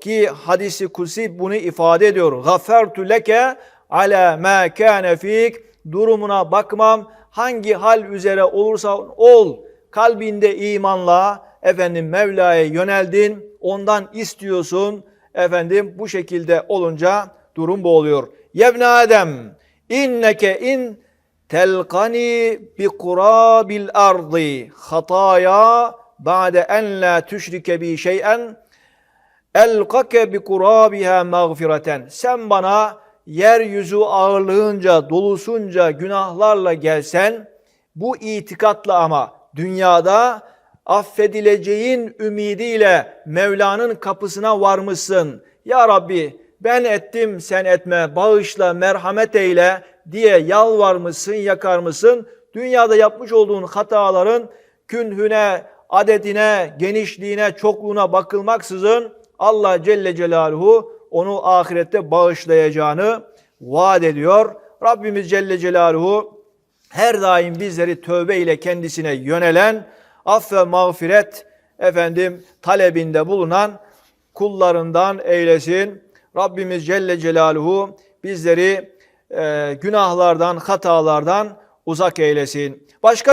ki hadisi kutsi bunu ifade ediyor. Gafertu leke ala ma kana fik. Durumuna bakmam. Hangi hal üzere olursa ol. Kalbinde imanla efendim Mevla'ya yöneldin. Ondan istiyorsun. Efendim bu şekilde olunca durum bu oluyor. Yevne Adem inneke in telqani bi kurabil ardi. Hataya ba'de en la tüşrike bi şey'en elkake bi kurabiha mağfireten. Sen bana yeryüzü ağırlığınca, dolusunca günahlarla gelsen, bu itikatla ama dünyada affedileceğin ümidiyle Mevla'nın kapısına varmışsın. Ya Rabbi ben ettim sen etme, bağışla, merhamet eyle diye yalvarmışsın, yakarmışsın. Dünyada yapmış olduğun hataların künhüne, adedine, genişliğine, çokluğuna bakılmaksızın Allah Celle Celaluhu onu ahirette bağışlayacağını vaat ediyor. Rabbimiz Celle Celaluhu her daim bizleri tövbe ile kendisine yönelen, aff ve mağfiret efendim talebinde bulunan kullarından eylesin. Rabbimiz Celle Celaluhu bizleri e, günahlardan, hatalardan uzak eylesin. Başka